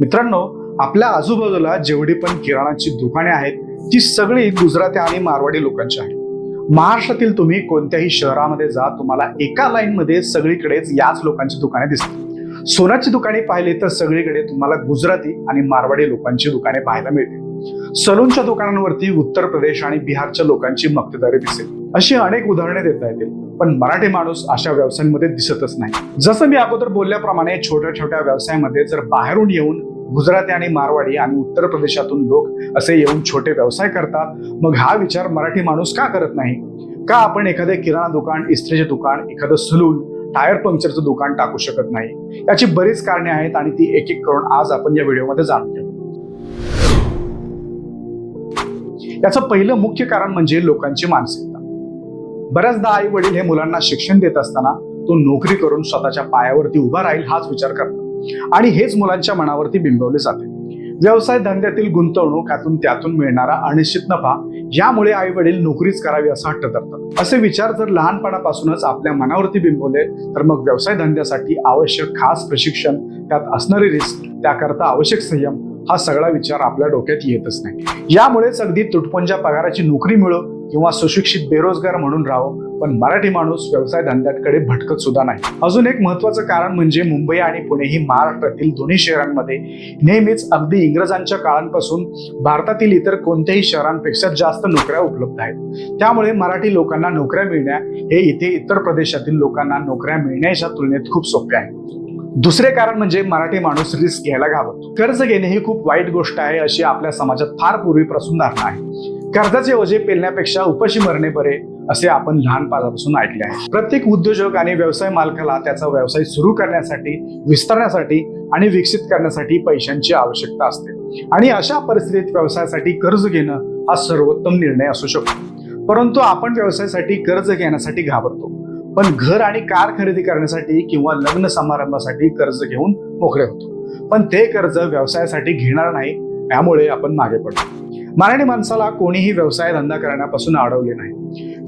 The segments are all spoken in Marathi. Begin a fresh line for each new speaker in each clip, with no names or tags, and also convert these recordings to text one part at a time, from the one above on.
मित्रांनो आपल्या आजूबाजूला जेवढी पण किराणाची दुकाने आहेत ती सगळी गुजराती आणि मारवाडी लोकांची आहेत. महाराष्ट्रातील तुम्ही कोणत्याही शहरामध्ये जा तुम्हाला एका लाईन मध्ये सगळीकडेच याच लोकांची दुकाने दिसतील. सोन्याची दुकाने पाहिली तर सगळीकडे तुम्हाला गुजराती आणि मारवाडी लोकांची दुकाने पाहायला मिळतील. सलूनच्या दुकानांवरती उत्तर प्रदेश आणि बिहारच्या लोकांची मक्तेदारी दिसेल. अशी अनेक उदाहरणे देता येतील. पण मराठी माणूस अशा व्यवसायांमध्ये दिसतच नाही. जसं मी अगोदर बोलल्याप्रमाणे छोट्या छोट्या व्यवसायामध्ये जर बाहेरून येऊन गुजराती आणि मारवाडी आणि उत्तर प्रदेशातून लोक असे येऊन छोटे व्यवसाय करतात मग हा विचार मराठी माणूस का करत नाही? का आपण एखादे किराणा दुकान इस्त्रीचे दुकान एखादं सलून टायर पंक्चरचं दुकान टाकू शकत नाही? याची बरीच कारणे आहेत आणि ती एक एक करून आज आपण या व्हिडिओमध्ये जाणून घेऊ. याचं पहिलं मुख्य कारण म्हणजे लोकांची मानसिकता. बऱ्याचदा आई वडील हे मुलांना शिक्षण देत असताना तो नोकरी करून स्वतःच्या पायावरती उभा राहील हाच विचार करतात. आणि हेच मुलांच्या मनावरती बिंबवले जाते. व्यवसाय धंद्यातील गुंतवणूक यातून त्यातून मिळणारा अनिश्चित नफा यामुळे आई वडील नोकरीच करावी असा हट्ट करतात असे विचार जर लहानपणापासूनच आपल्या मनावरती बिंबवले तर मग व्यवसाय धंद्यासाठी आवश्यक खास प्रशिक्षण त्यात असणारी रिस्क त्याकरता आवश्यक संयम हा सगळा विचार आपल्या डोक्यात येतच नाही. यामुळेच अगदी तुटपुंजा पगाराची नोकरी मिळव किंवा सुशिक्षित बेरोजगार म्हणून राहो पण मराठी माणूस व्यवसाय धंद्याकडे भटकत सुद्धा नाही. अजून एक महत्वाचं कारण म्हणजे मुंबई आणि पुणे ही महाराष्ट्रातील दोन्ही शहरांमध्ये नेहमीच अगदी इंग्रजांच्या काळांपासून भारतातील इतर कोणत्याही शहरांपेक्षा जास्त नोकऱ्या उपलब्ध आहेत. त्यामुळे मराठी लोकांना नोकऱ्या मिळण्या हे इथे इतर प्रदेशातील लोकांना नोकऱ्या मिळण्याच्या तुलनेत खूप सोपे आहे. दुसरे कारण म्हणजे मराठी माणूस रिस्क घ्यायला घाबरतो. कर्ज घेणे ही खूप वाईट गोष्ट आहे अशी आपल्या समाजात फार पूर्वीपासून धारणा आहे. कर्जाचे ओझे पेलण्यापेक्षा उपाशी मरणे बरे असे आपण लहानपणापासून ऐकले आहे. प्रत्येक उद्योजक आणि व्यवसाय मालकाला त्याचा व्यवसाय सुरू करण्यासाठी विस्तारण्यासाठी आणि विकसित करण्यासाठी पैशांची आवश्यकता असते. आणि अशा परिस्थितीत व्यवसायासाठी कर्ज घेणं हा सर्वोत्तम निर्णय असू शकतो. परंतु आपण व्यवसायासाठी कर्ज घेण्यासाठी घाबरतो. पण घर आणि कार खरेदी करण्यासाठी किंवा लग्न समारंभासाठी कर्ज घेऊन मोकळे होतो. पण ते कर्ज व्यवसायासाठी घेणार नाही त्यामुळे आपण मागे पडतो. मराठी माणसाला कोणीही व्यवसाय धंदा करण्यापासून अडवले नाही.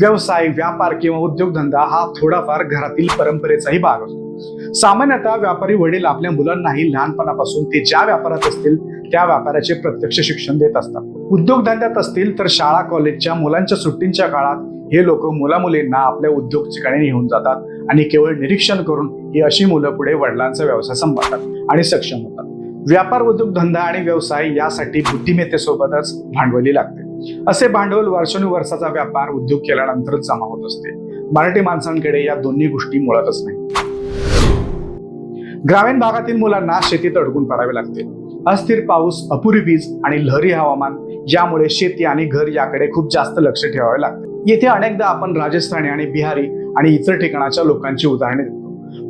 व्यवसाय व्यापार किंवा उद्योगधंदा हा थोडाफार घरातील परंपरेचाही भाग असतो. सामान्यतः व्यापारी वडील आपल्या मुलांनाही लहानपणापासून ते ज्या व्यापारात असतील त्या व्यापाराचे प्रत्यक्ष शिक्षण देत असतात. उद्योगधंद्यात असतील तर शाळा कॉलेजच्या मुलांच्या सुट्टींच्या काळात हे लोक मुलामुलींना आपल्या उद्योग ठिकाणी घेऊन जातात आणि केवळ निरीक्षण करून ही अशी मुलं पुढे वडिलांचा व्यवसाय सांभाळतात आणि सक्षम होतात. व्यापार उद्योग धंदा आणि व्यवसाय यासाठी बुद्धिमत्तेसोबतच भांडवली लागते. असे भांडवल वर्षानुवर्षाचा व्यापार उद्योग केल्यानंतरच जमा होत असते. मराठी माणसांकडे या दोन्ही गोष्टी मुळातच नाही. ग्रामीण भागातील मुलांना शेतीत अडकून पडावे लागते. अस्थिर पाऊस अपुरी वीज आणि लहरी हवामान यामुळे शेती आणि घर याकडे खूप जास्त लक्ष ठेवावे लागते. येथे अनेकदा आपण राजस्थानी आणि बिहारी आणि इतर ठिकाणाच्या लोकांची उदाहरणे देतो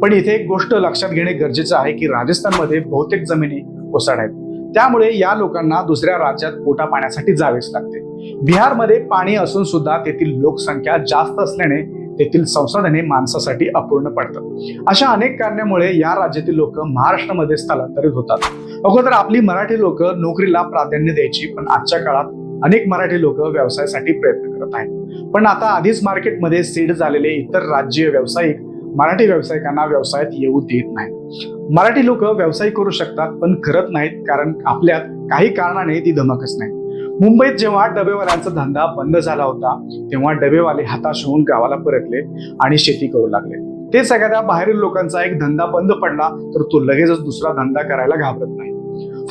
पण इथे एक गोष्ट लक्षात घेणे गरजेचं आहे की राजस्थानमध्ये बहुतेक जमिनी ओसाड आहेत. त्यामुळे या लोकांना दुसऱ्या राज्यात पोटा पाण्यासाठी जावेच लागते. बिहारमध्ये पाणी असून सुद्धा तेथील लोकसंख्या जास्त असल्याने तेथील संसाधने माणसासाठी अपूर्ण पडतात. अशा अनेक कारणामुळे या राज्यातील लोक महाराष्ट्रामध्ये स्थलांतरित होतात. अगोदर आपली मराठी लोक नोकरीला प्राधान्य द्यायची पण आजच्या काळात अनेक मराठी लोक व्यवसायासाठी प्रयत्न करत आहेत. पण आता आधीच मार्केटमध्ये सीड झालेले इतर राज्य व्यावसायिक मराठी व्यावसायिकांना व्यवसायात येऊ देत नाहीत. मराठी लोक व्यवसाय करू शकतात पण करत नाहीत कारण आपल्यात काही कारणाने ती धमकच नाही मुंबईत जेव्हा डबेवाल्यांचा धंदा बंद झाला होता तेव्हा डबेवाले हताश होऊन गावाला परतले आणि शेती करू लागले. ते सगळ्या बाहेरील लोकांचा एक धंदा बंद पडला तर तो लगेचच दुसरा धंदा करायला घाबरत नाही.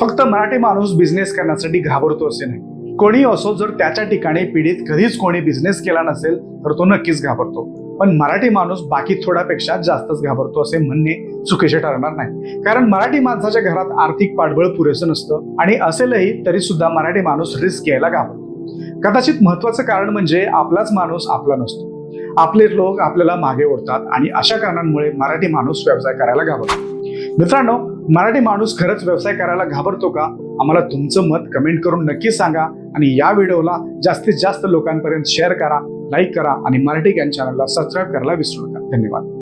फक्त मराठी माणूस बिझनेस करण्यासाठी घाबरतो असे नाही. कोणी असो जर त्याच्या ठिकाणी पिढीत कधीच कोणी बिझनेस केला नसेल तर तो नक्कीच घाबरतो. पण मराठी माणूस बाकी थोड्यापेक्षा जास्तच घाबरतो असे म्हणणे चुकीचे ठरणार नाही. कारण मराठी माणसाच्या घरात आर्थिक पाठबळ पुरेसं नसतं आणि असेलही तरी सुद्धा मराठी माणूस रिस्क घ्यायला घाबरतो. कदाचित महत्वाचं कारण म्हणजे आपलाच माणूस आपला नसतो. आपले लोक आपल्याला मागे ओढतात आणि अशा कारणांमुळे मराठी माणूस व्यवसाय करायला घाबरतो. मित्रांनो मराठी माणूस खरंच व्यवसाय करायला घाबरतो का? आम्हाला तुमचं मत कमेंट करून नक्की सांगा. आणि या व्हिडिओला जास्तीत जास्त लोकांपर्यंत शेअर करा लाईक करा आणि मराठी गॅन चॅनलला सबस्क्राईब करायला विसरू नका. धन्यवाद.